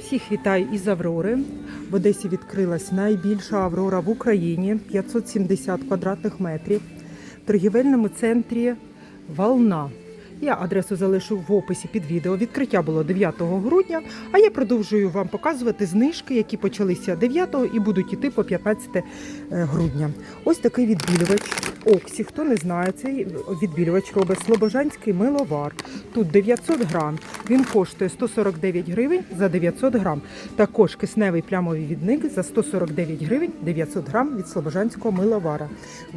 Всіх вітаю із Аврори. В Одесі відкрилась найбільша Аврора в Україні 570 квадратних метрів в торгівельному центрі Волна. Я адресу залишу в описі під відео. Відкриття було 9 грудня, а я продовжую вам показувати знижки, які почалися 9 і будуть іти по 15 грудня. Ось такий відбілювач Оксі. Хто не знає, цей відбілювач робить Слобожанський миловар. Тут 900 грам. Він коштує 149 гривень за 900 грам. Також кисневий плямовий відник за 149 гривень 900 грам від Слобожанського миловара.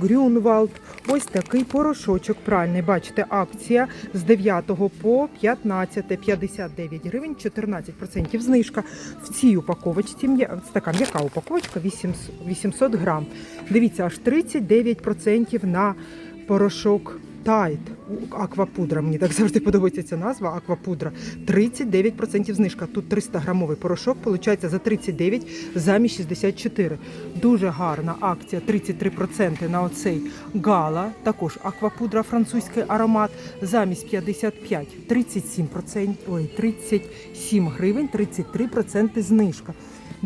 Грюнвалд. Ось такий порошочок пральний. Бачите, акція з 9 по 15, 59 гривень, 14% знижка. В цій упаковочці така м'яка упаковочка 800 800 грам. Дивіться, аж 39% на порошок Тайт. Аквапудра. Мені так завжди подобається ця назва. Аквапудра. 39% знижка. Тут 300 грамовий порошок. Получається за 39 замість 64. Дуже гарна акція. 33% на оцей гала. Також аквапудра французький аромат. Замість 55 37%, ой, 37 гривень, 33% знижка.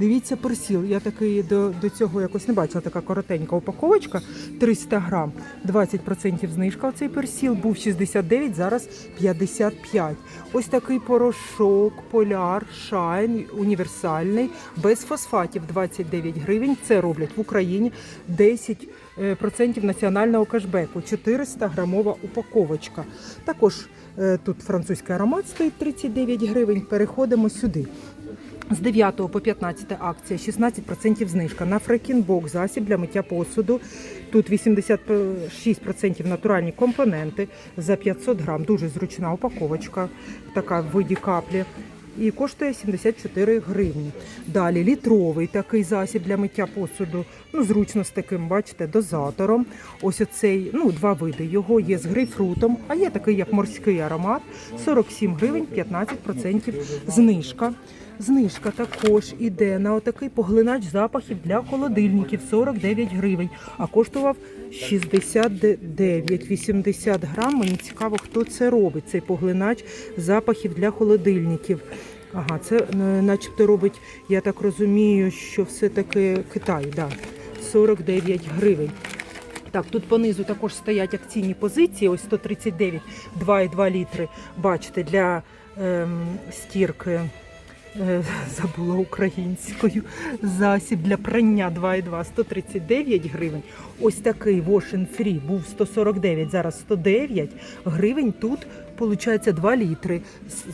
Дивіться персіл. Я такий до, до цього якось не бачила. Така коротенька упаковочка 300 грам. 20% знижка. Оцей персіл був 69, зараз 55. Ось такий порошок, поляр, шайн, універсальний, без фосфатів 29 гривень. Це роблять в Україні 10 е, процентів національного кешбеку. 400 грамова упаковочка. Також е, тут французький аромат стоїть 39 гривень. Переходимо сюди. З 9 по 15 акція 16% знижка на фрекінбок засіб для миття посуду. Тут 86% натуральні компоненти за 500 грам. Дуже зручна упаковочка, така в виді каплі. І коштує 74 гривні. Далі літровий такий засіб для миття посуду. Ну, зручно з таким, бачите, дозатором. Ось оцей, ну, два види. Його є з грейпфрутом, а є такий, як морський аромат. 47 гривень, 15% знижка. Знижка також іде на отакий поглинач запахів для холодильників 49 гривень, а коштував 69-80 грам. Мені цікаво, хто це робить. Цей поглинач запахів для холодильників. Ага, це е, начебто робить, я так розумію, що все-таки Китай, да, 49 гривень. Так, тут понизу також стоять акційні позиції. Ось 139, 2,2 літри. Бачите, для ем, стірки. Е, Забула українською засіб для прання 2,2 139 гривень. Ось такий Wash and Free був 149, зараз 109 гривень. Тут виходить 2 літри.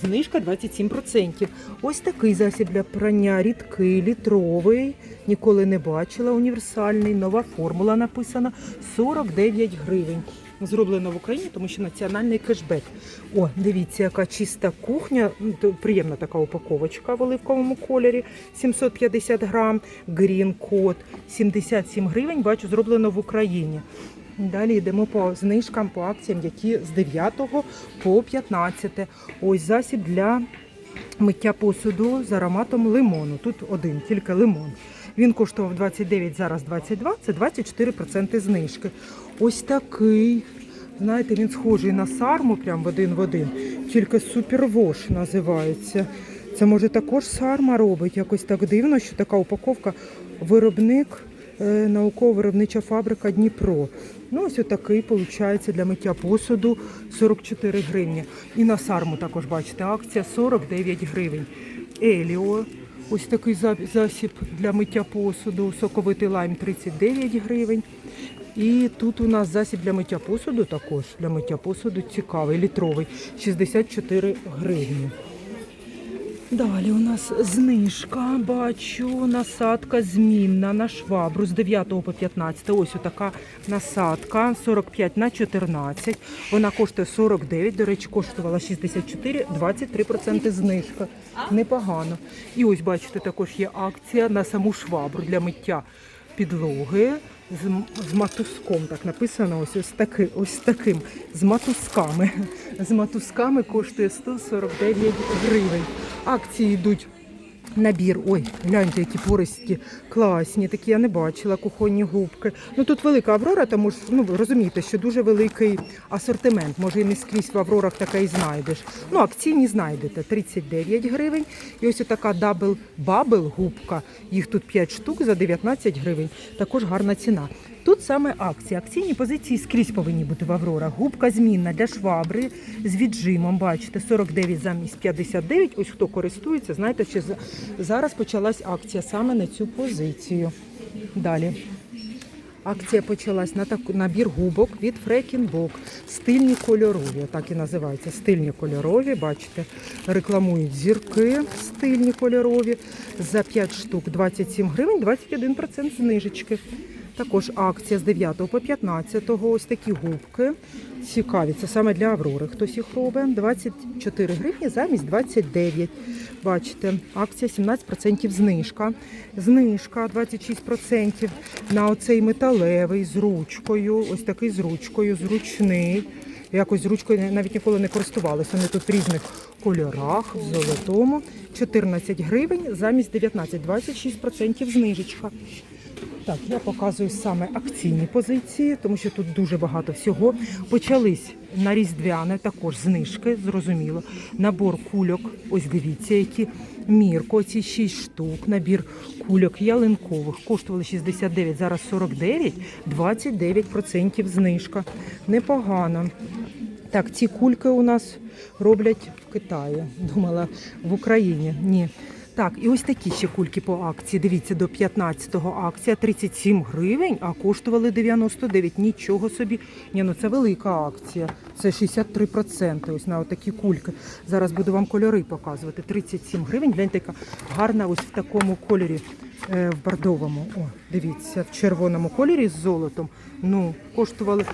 Знижка 27%. Ось такий засіб для прання рідкий, літровий. Ніколи не бачила. Універсальний, нова формула написана 49 гривень. Зроблено в Україні, тому що національний кешбек. О, дивіться, яка чиста кухня. Ну, Приємна така упаковочка в оливковому кольорі. 750 грам. Green Code 77 гривень. Бачу, зроблено в Україні. Далі йдемо по знижкам, по акціям, які з 9 по 15. Ось засіб для миття посуду з ароматом лимону. Тут один, тільки лимон. Він коштував 29, зараз 22, це 24% знижки. Ось такий. Знаєте, він схожий на сарму, прям в один в один. Тільки супервош називається. Це може також сарма робить. Якось так дивно, що така упаковка виробник, е, науково-виробнича фабрика Дніпро. Ну, ось отакий, виходить, для миття посуду 44 гривні. І на сарму також бачите, акція 49 гривень. Еліо. Ось такий засіб для миття посуду, соковитий лайм 39 гривень. І тут у нас засіб для миття посуду також. Для миття посуду цікавий, літровий, 64 гривні. Далі у нас знижка, бачу, насадка змінна на швабру з 9 по 15. Ось така насадка 45 на 14. Вона коштує 49, до речі, коштувала 64, 23% знижка. Непогано. І ось бачите, також є акція на саму швабру для миття підлоги. З, матуском так написано, ось ось таки, ось таким з матусками. З матусками коштує 149 гривень. Акції йдуть Набір, ой, гляньте, які пористі, класні, такі я не бачила, кухонні губки. Ну тут велика Аврора, тому що ну розумієте, що дуже великий асортимент. Може і не скрізь в Аврорах таке і знайдеш. Ну, акційні знайдете 39 гривень. І ось така дабл бабл губка. Їх тут 5 штук за 19 гривень. Також гарна ціна. Тут саме акції. Акційні позиції скрізь повинні бути в Аврорах. Губка змінна для швабри з віджимом. Бачите, 49 замість 59. Ось хто користується, знаєте, що зараз почалась акція саме на цю позицію. Далі. Акція почалась на таку набір губок від Фрекінбок. Стильні кольорові, так і називаються. Стильні кольорові. Бачите, рекламують зірки стильні кольорові. За 5 штук 27 гривень, 21% знижечки. Також акція з 9 по 15. Ось такі губки. Цікаві. Це саме для Аврори. Хтось їх робить. 24 гривні замість 29. Бачите, акція 17% знижка. Знижка 26% на оцей металевий з ручкою. Ось такий з ручкою, зручний. Якось з ручкою навіть ніколи не користувалися. Вони тут в різних кольорах, в золотому. 14 гривень замість 19, 26% знижечка. Так, я показую саме акційні позиції, тому що тут дуже багато всього. Почались на різдвяне також знижки, зрозуміло. Набор кульок, ось дивіться, які мірко, ці 6 штук. Набір кульок ялинкових коштували 69, зараз 49, 29% знижка. Непогано. Так, ці кульки у нас роблять в Китаї. Думала, в Україні. Ні. Так, і ось такі ще кульки по акції. Дивіться, до 15-го акція 37 гривень, а коштували 99. Нічого собі. Ні, ну це велика акція. Це 63%. Ось на отакі кульки. Зараз буду вам кольори показувати. 37 гривень. Гляньте, яка гарна ось в такому кольорі. Е, В бордовому. О, дивіться, в червоному кольорі з золотом. Ну, коштували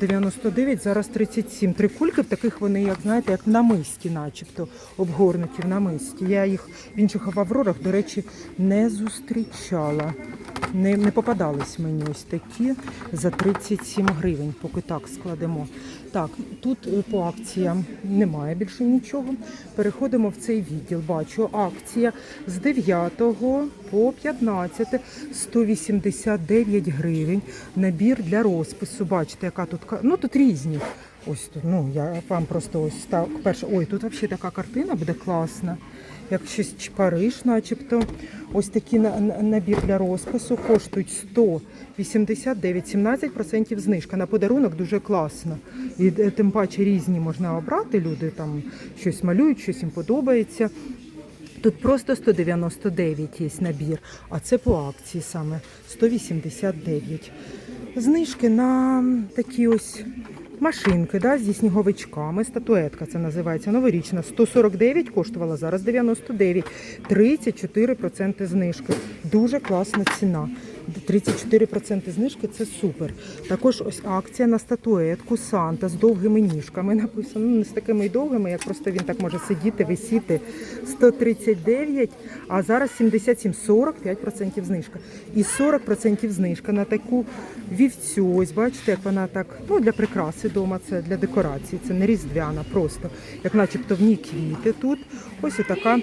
99, зараз 37. Три кульки в таких вони, як знаєте, як в намисті, начебто, обгорнуті в намисті. Я їх в інших аврорах, до речі, не зустрічала. Не, не попадались мені ось такі за 37 гривень, поки так складемо. Так, тут е, по акціям немає більше нічого. Переходимо в цей відділ. Бачу, акція з 9 по 15, 189 гривень. Набір для розпису. Бачите, яка тут ну тут різні. Ось тут. Ну я вам просто ось так. Перше, ой, тут взагалі така картина буде класна. Як щось Париж, начебто. Ось такий на- на- набір для розпису коштують 189, 17% знижка. На подарунок дуже класно. І е, тим паче різні можна обрати. Люди там щось малюють, щось їм подобається. Тут просто 199 є набір, а це по акції саме 189. Знижки на такі ось машинки да, зі сніговичками. Статуетка це називається новорічна. 149 коштувала зараз 99, 34% знижки. Дуже класна ціна. 34% знижки це супер. Також ось акція на статуетку Санта з довгими ніжками. Написано ну, не з такими довгими, як просто він так може сидіти, висіти. 139, а зараз 77, 45% знижка. І 40% знижка на таку вівцю. Ось бачите, як вона так, ну для прикраси вдома, це для декорації, це не різдвяна, просто як начебто в ній квіти тут. Ось отака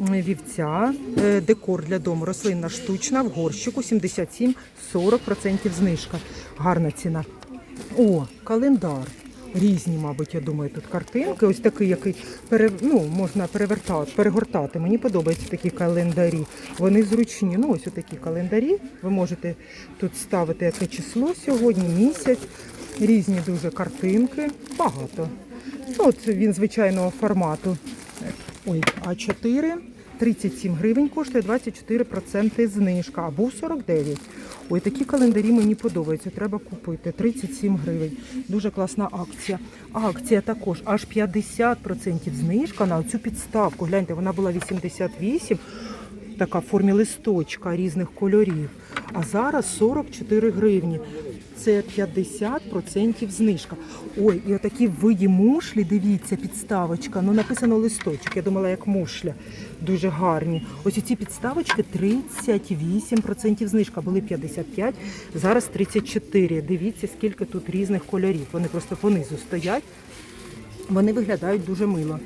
вівця, е, декор для дому, рослинна штучна в горщику 77, 40% знижка. Гарна ціна. О, календар. Різні, мабуть, я думаю, тут картинки. Ось такий, який пере, ну, можна перевертати, перегортати. Мені подобаються такі календарі. Вони зручні. Ну, ось такі календарі. Ви можете тут ставити яке число сьогодні, місяць. Різні дуже картинки. Багато. Ну, от він звичайного формату. Ой, А4 37 гривень коштує 24% знижка, а був 49. Ой, такі календарі мені подобаються. Треба купити. 37 гривень. Дуже класна акція. Акція також аж 50% знижка на цю підставку. Гляньте, вона була 88. Така в формі листочка різних кольорів. А зараз 44 гривні. Це 50% знижка. Ой, і отакі виді мушлі, дивіться, підставочка. Ну написано листочок. Я думала, як мушля. Дуже гарні. Ось ці підставочки 38% знижка. Були 55, зараз 34. Дивіться, скільки тут різних кольорів. Вони просто понизу стоять. Вони виглядають дуже мило.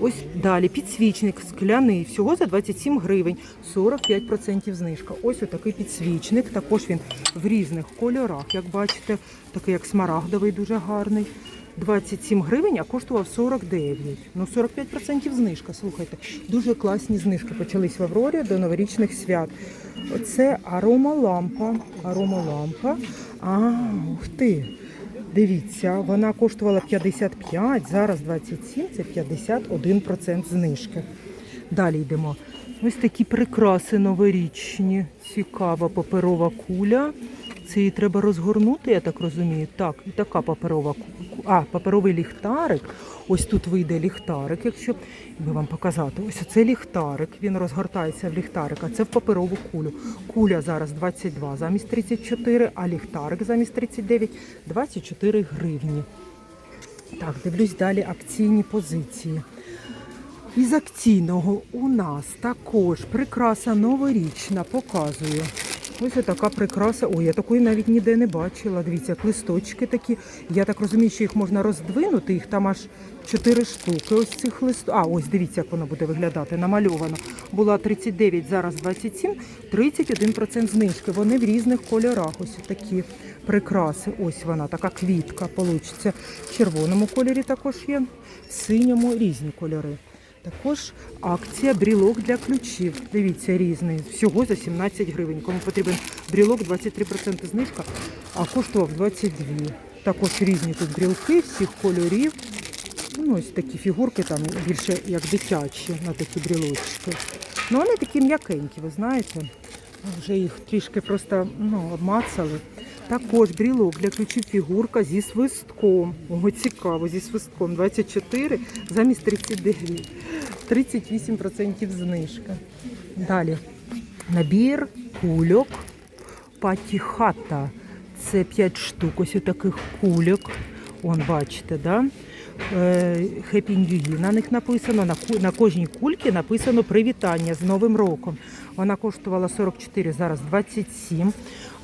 Ось далі підсвічник скляний, всього за 27 гривень, 45% знижка. Ось отакий підсвічник. Також він в різних кольорах, як бачите, такий як смарагдовий, дуже гарний. 27 гривень, а коштував 49. Ну, 45% знижка. Слухайте, дуже класні знижки почались в Аврорі до новорічних свят. Це аромалампа. Аромалампа. А, ух ти. Дивіться, вона коштувала 55, зараз 27, це 51% знижки. Далі йдемо. Ось такі прикраси новорічні. Цікава паперова куля. Це її треба розгорнути, я так розумію. Так, і така паперова а, паперовий ліхтарик. Ось тут вийде ліхтарик, якщо би вам показати. Ось це ліхтарик. Він розгортається в ліхтарик, а це в паперову кулю. Куля зараз 22 замість 34, а ліхтарик замість 39 24 гривні. Так, дивлюсь далі акційні позиції. Із акційного у нас також прикраса новорічна показую. Ось така прикраса. Ой, я такої навіть ніде не бачила. Дивіться, як листочки такі. Я так розумію, що їх можна роздвинути, їх там аж 4 штуки. Ось цих листок. А, ось дивіться, як воно буде виглядати. Намальовано. Була 39, зараз 27, 31% знижки. Вони в різних кольорах. Ось такі прикраси. Ось вона, така квітка получиться. В червоному кольорі також є, в синьому різні кольори. Також акція брілок для ключів. Дивіться, різний. Всього за 17 гривень. Кому потрібен брілок, 23% знижка, а коштував 22. Також різні тут брілки всіх кольорів. Ну, ось такі фігурки там більше як дитячі на такі брілочки. Ну, вони такі м'якенькі, ви знаєте. Вже їх трішки просто ну, обмацали. Також брілок для ключів фігурка зі свистком. Ого, цікаво, зі свистком. 24 замість 39. 38% знижка. Далі. Набір кульок патіхата. Це 5 штук. Ось таких кульок. Вон, бачите, да? Е, Happy New на них написано. На, на кожній кульці написано привітання з Новим роком. Вона коштувала 44, зараз 27.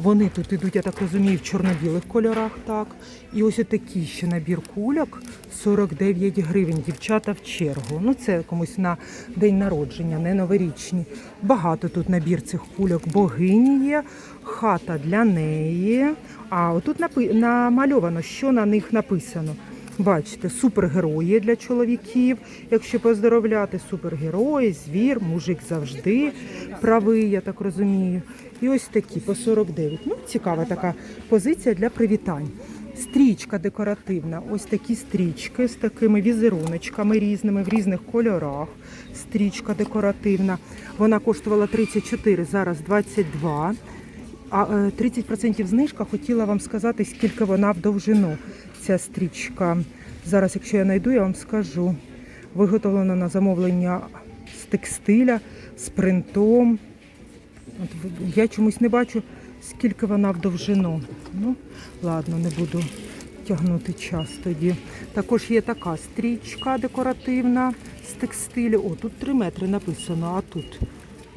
Вони тут ідуть, я так розумію, в чорно-білих кольорах. так. І ось такий ще набір кульок 49 гривень. Дівчата в чергу. Ну це комусь на день народження, не новорічні. Багато тут набір цих кульок. Богині є, хата для неї. А отут намальовано, що на них написано. Бачите, супергерої для чоловіків, якщо поздоровляти, супергерої, звір, мужик завжди правий, я так розумію. І ось такі по 49. Ну, цікава така позиція для привітань. Стрічка декоративна, ось такі стрічки з такими візеруночками різними в різних кольорах. Стрічка декоративна. Вона коштувала 34, зараз 22. А е, 30% знижка хотіла вам сказати, скільки вона в довжину. Ця стрічка. Зараз, якщо я знайду, я вам скажу. Виготовлена на замовлення з текстиля, з принтом. От я чомусь не бачу, скільки вона в довжину. Ну, ладно, не буду тягнути час тоді. Також є така стрічка декоративна з текстилю. О, тут 3 метри написано, а тут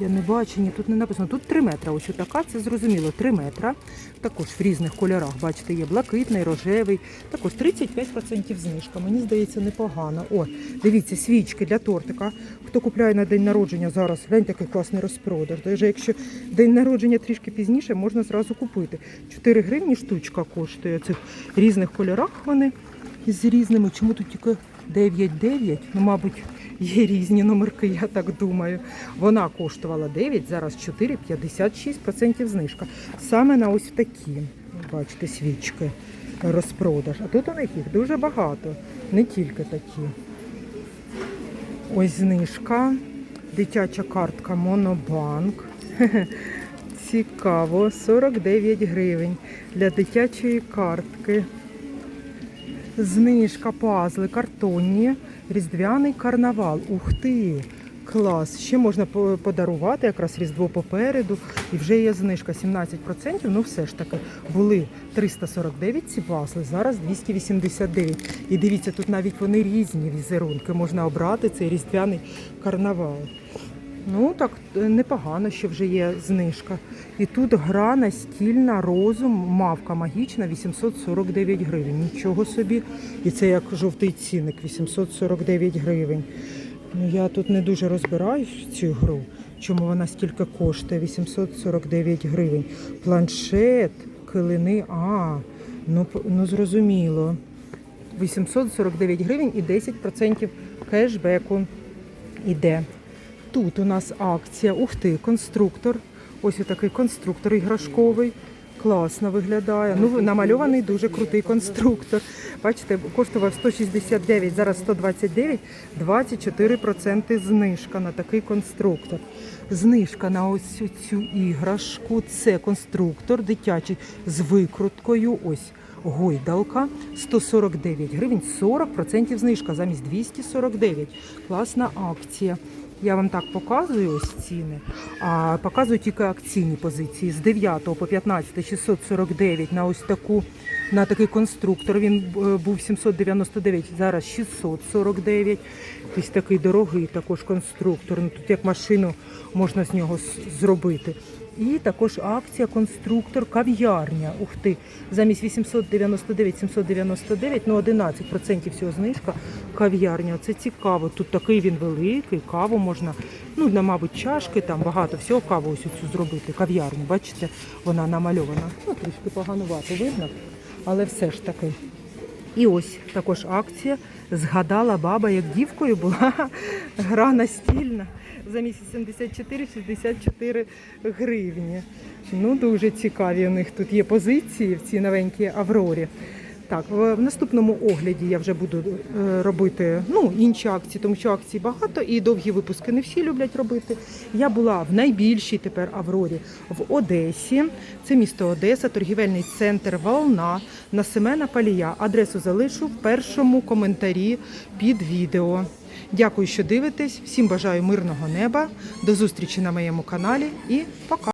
я не бачу, ні, тут не написано. Тут 3 метри. Ось така, це зрозуміло, 3 метра. Також в різних кольорах, бачите, є блакитний, рожевий. Також 35% знижка. Мені здається, непогано. О, дивіться, свічки для тортика. Хто купляє на день народження зараз, гляньте, який класний розпродаж. Навіть якщо день народження трішки пізніше, можна зразу купити. 4 гривні штучка коштує цих різних кольорах вони з різними. Чому тут тільки 9,9? Ну, мабуть, є різні номерки, я так думаю. Вона коштувала 9, зараз 4, 56% знижка. Саме на ось такі, бачите, свічки розпродаж. А тут у них їх дуже багато, не тільки такі. Ось знижка. Дитяча картка Монобанк. Цікаво, 49 гривень для дитячої картки. Знижка пазли картонні, різдвяний карнавал. Ух ти! Клас! Ще можна подарувати якраз різдво попереду. І вже є знижка 17%. Ну все ж таки були 349 ці пазли, зараз 289. І дивіться, тут навіть вони різні візерунки. Можна обрати цей різдвяний карнавал. Ну так е, непогано, що вже є знижка. І тут гра настільна розум, мавка магічна 849 гривень. Нічого собі. І це як жовтий цінник 849 гривень. Ну я тут не дуже розбираюсь цю гру. Чому вона стільки коштує? 849 гривень. Планшет, килини. А, ну, ну зрозуміло. 849 гривень і 10% кешбеку іде. Тут у нас акція. Ух ти, конструктор. Ось такий конструктор іграшковий. Класно виглядає. Ну, намальований дуже крутий конструктор. Бачите, коштував 169, зараз 129, 24% знижка на такий конструктор. Знижка на ось цю іграшку. Це конструктор дитячий з викруткою. Ось гойдалка 149 гривень, 40% знижка замість 249. Класна акція. Я вам так показую ось ціни, а показую тільки акційні позиції. З 9 по 15 649 на ось таку на такий конструктор. Він е, був 799, зараз 649. Ось такий дорогий також конструктор. Ну, тут як машину можна з нього зробити. І також акція конструктор кав'ярня. Ух ти, замість 899 799, ну 11% всього знижка кав'ярня. Це цікаво. Тут такий він великий, каву можна, ну на мабуть, чашки там багато всього каву ось цю зробити. Кав'ярню, бачите, вона намальована. Ну трішки поганувато видно, але все ж таки. І ось також акція. Згадала баба, як дівкою була гра настільна замість 74-64 гривні. Ну, дуже цікаві у них тут є позиції в цій новенькій Аврорі. Так, в наступному огляді я вже буду е, робити ну, інші акції, тому що акцій багато і довгі випуски не всі люблять робити. Я була в найбільшій тепер Аврорі в Одесі. Це місто Одеса, торгівельний центр Волна на Семена Палія. Адресу залишу в першому коментарі під відео. Дякую, що дивитесь. Всім бажаю мирного неба. До зустрічі на моєму каналі і пока.